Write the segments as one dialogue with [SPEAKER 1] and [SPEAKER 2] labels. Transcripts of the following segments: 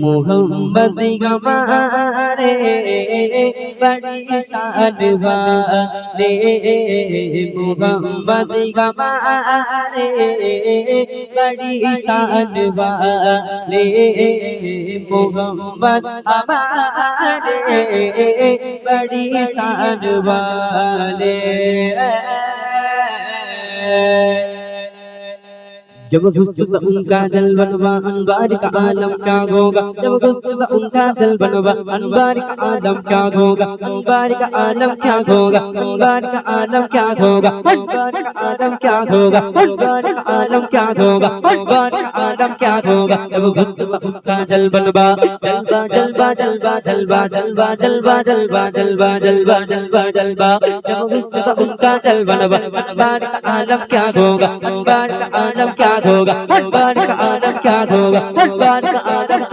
[SPEAKER 1] মোহাম্মদ গমারে বড়ি সালবারে মোহাম্মদ গমারে বড়ি সালবারে মোহাম্মদ আমারে বড়ি সালবারে जब गुस्सा उनका जल बनवा अनबार का आलम क्या होगा जब गुस्सा उनका जल बनवा अनबार का आलम क्या होगा अनबार का आलम क्या होगा अनबार का आलम क्या होगा अनबार का आलम क्या होगा अनबार का आलम क्या होगा अनबार का आलम क्या होगा जब गुस्सा उनका जल बनवा जलवा जलवा जलवा जलवा जलवा जलवा जलवा जलवा जलवा जलवा जलवा जब गुस्सा उनका जल बनवा अनबार का आलम क्या होगा अनबार का आलम क्या होगा अनबार का आलम क्या होगा अनबार का आलम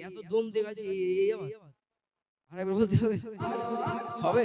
[SPEAKER 2] এত দম দেখাচ্ছে এই আওয়াজ আরেকবার বলতে হবে? হবে।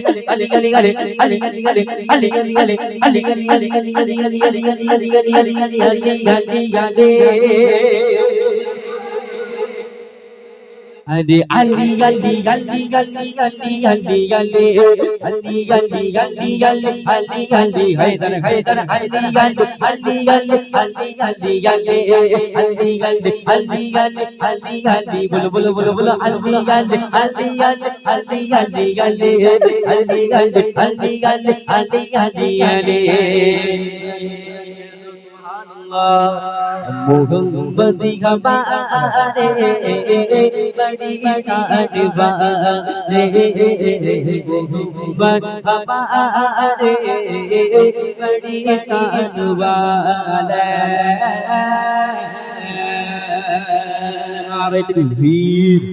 [SPEAKER 1] अली अली अली আরে আলি গালি গালি গালি গালি গালি গালি আলি গালি গালি গালি আলি গালি হায়দার হায়দার আলি গালি আলি গালি আলি গালি গালি আলি গালি আলি গালি আলি গালি বলো বলো বলো বলো আলি গালি আলি গালি আলি গালি গালি আলি গালি আলি গালি আলি গালি আলি মোহাম্মদি গবারে বড়ি শান বারে মোহাম্মদ গবারে বড়ি শান বারে নারে তকবীর